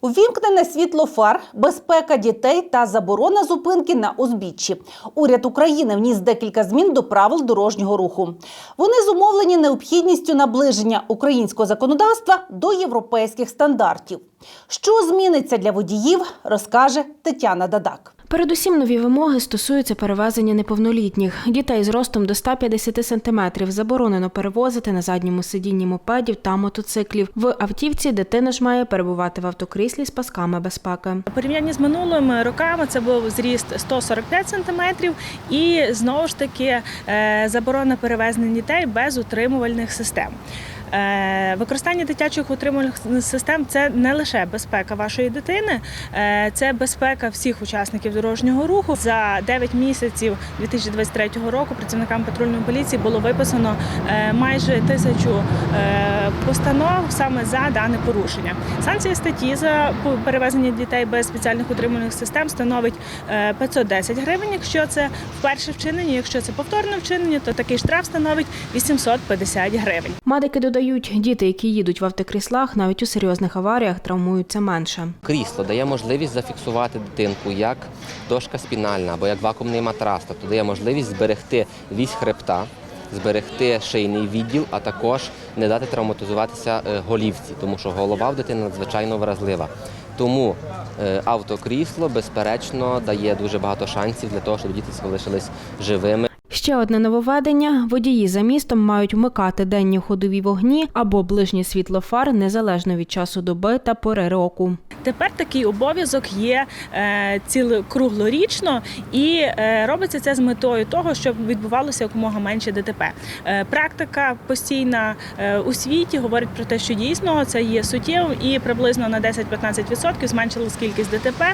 Увімкнене світло фар, безпека дітей та заборона зупинки на узбіччі. Уряд України вніс декілька змін до правил дорожнього руху. Вони зумовлені необхідністю наближення українського законодавства до європейських стандартів. Що зміниться для водіїв, розкаже Тетяна Дадак. Передусім нові вимоги стосуються перевезення неповнолітніх. Дітей з ростом до 150 сантиметрів заборонено перевозити на задньому сидінні мопедів та мотоциклів. В автівці дитина ж має перебувати в автокріслі з пасками безпеки. У порівнянні з минулими роками це був зріст 145 сантиметрів і знову ж таки е, заборона перевезення дітей без утримувальних систем. Е, Використання дитячих утримувальних систем це не лише безпека вашої дитини, е, це безпека всіх учасників дорожнього руху. За 9 місяців 2023 року працівникам патрульної поліції було виписано е, майже тисячу постанов саме за дане порушення. Санкція статті за перевезення дітей без спеціальних утримувальних систем становить е, 510 гривень. Якщо це вперше вчинення, якщо це повторне вчинення, то такий штраф становить 850 гривень. Медики додають, діти, які їдуть в автокріслах, навіть у серйозних аваріях травмуються менше. Крісло дає можливість зафіксувати дитинку як дошка спінальна або як вакуумний матрас, тобто дає можливість зберегти вісь хребта, зберегти шийний відділ, а також не дати травматизуватися е, голівці, тому що голова в дитини надзвичайно вразлива. Тому е, автокрісло, безперечно, дає дуже багато шансів для того, щоб діти залишились живими. Ще одне нововведення: водії за містом мають вмикати денні ходові вогні або ближнє світло фар незалежно від часу доби та пори року. Тепер такий обов'язок є е, ціле круглорічно, і е, робиться це з метою того, щоб відбувалося якомога менше ДТП. Е, практика постійна у світі говорить про те, що дійсно це є суттєвим і приблизно на 10-15% зменшилась кількість ДТП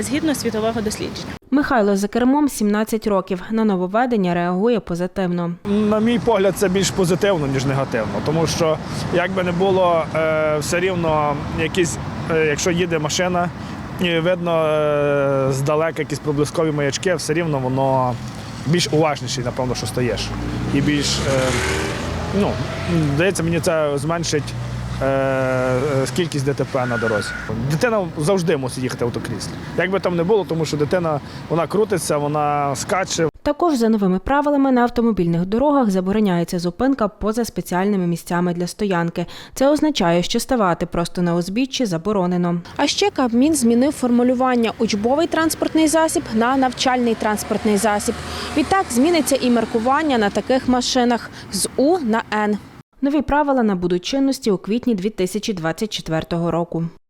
згідно світового дослідження. Михайло за кермом 17 років. На нововведення реагує позитивно. На мій погляд, це більш позитивно, ніж негативно. Тому що, як би не було, е, все рівно якісь, е, якщо їде машина, і видно е, здалека якісь проблискові маячки, все рівно воно більш уважніший, напевно, що стаєш. І більш, ну, здається, мені це зменшить. Е, е, Кількість ДТП на дорозі. Дитина завжди мусить їхати в автокріслі. Як би там не було, тому що дитина вона крутиться, вона скаче, Також за новими правилами на автомобільних дорогах забороняється зупинка поза спеціальними місцями для стоянки. Це означає, що ставати просто на узбіччі заборонено. А ще Кабмін змінив формулювання учбовий транспортний засіб на навчальний транспортний засіб. Відтак зміниться і маркування на таких машинах з У на Н. Нові правила набудуть чинності у квітні 2024 року.